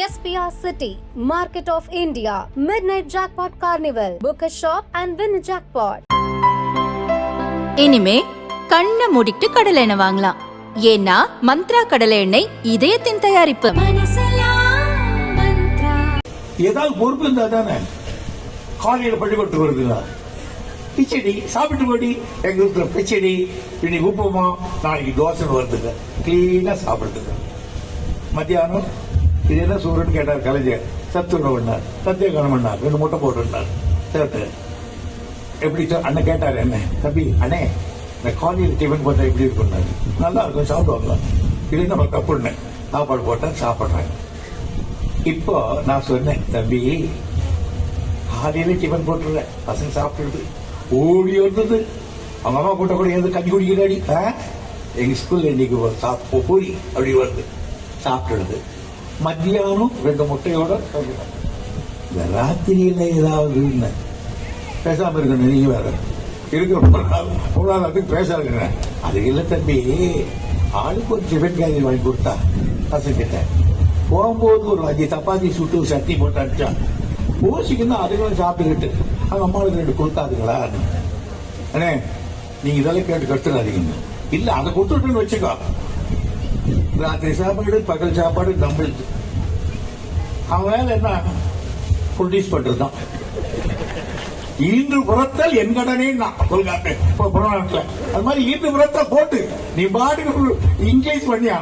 SPR City, Market of India, Midnight Jackpot Carnival. Book a shop and win a jackpot. இனிமே கண்ணை மூடிட்டு கடலை எண்ணெய் வாங்கலாம். ஏன்னா மந்த்ரா கடலை எண்ணெய் இதயத்தின் தயாரிப்பு. ஏதாவது பொறுப்பு இருந்தா தானே? காலையில பள்ளிக்கூடத்துக்கு வருதுங்களா பிச்சடி சாப்பிட்டு போடி. எங்க இருக்கிற பிச்சடி இன்னைக்கு உப்புமா நாளைக்கு தோசை வருதுங்க. கிளீனா சாப்பிடுதுங்க. மத்தியானம் இது என்ன சூரியன் கேட்டார் கலைஞர் சத்துணவுன்னார் உணவுனார் பண்ணார் ரெண்டு மூட்டை போட்டுனார் சேர்த்து எப்படி அண்ணன் கேட்டார் என்ன தம்பி அண்ணே இந்த காலையில் டிஃபன் போட்டா எப்படி இருக்கும்னாரு நல்லா இருக்கும் சாப்பிடுவாங்க இது நம்ம தப்புன்னு சாப்பாடு போட்டா சாப்பிட்றாங்க இப்போ நான் சொன்னேன் தம்பி காலையில டிஃபன் போட்டுறேன் பசங்க சாப்பிட்டுருது ஓடி வந்தது. அவங்க அம்மா கூட்ட கூட எது கஞ்சி குடிக்கிறாடி ஆ? எங்க ஸ்கூல்ல இன்னைக்கு சாப்பிட்டு போய் அப்படி வருது. சாப்பிட்டுடுது மத்தியானம் ரெண்டு முட்டையோட இந்த ராத்திரியில ஏதாவது இல்லை. பேசாம இருக்கணும் நீங்க வேற இருக்கிற பொருளாதாரத்துக்கு இருக்கிறேன் அது இல்ல தம்பி ஆளுக்கு ஒரு டிஃபன் கேரி வாங்கி கொடுத்தா பசங்கிட்ட போகும்போது ஒரு அஞ்சு சப்பாத்தி சுட்டு சட்டி போட்டு அடிச்சா ஊசிக்குன்னா அதுங்களும் சாப்பிட்டுக்கிட்டு அவங்க அம்மாவுக்கு ரெண்டு கொடுத்தாதுங்களா அண்ணே நீங்க இதெல்லாம் கேட்டு கட்டுறாதீங்க இல்ல அதை கொடுத்துட்டுன்னு வச்சுக்கோ ராத்திரி சாப்பாடு பகல் சாப்பாடு நம்மளுக்கு அவன் வேலை என்ன ப்ரொடியூஸ் பண்றதுதான் ஈன்று புறத்தால் என் கடனே நான் சொல்லுங்க புறநாட்டில் அது மாதிரி ஈன்று புறத்தை போட்டு நீ பாட்டுக்கு இன்கேஸ் பண்ணியா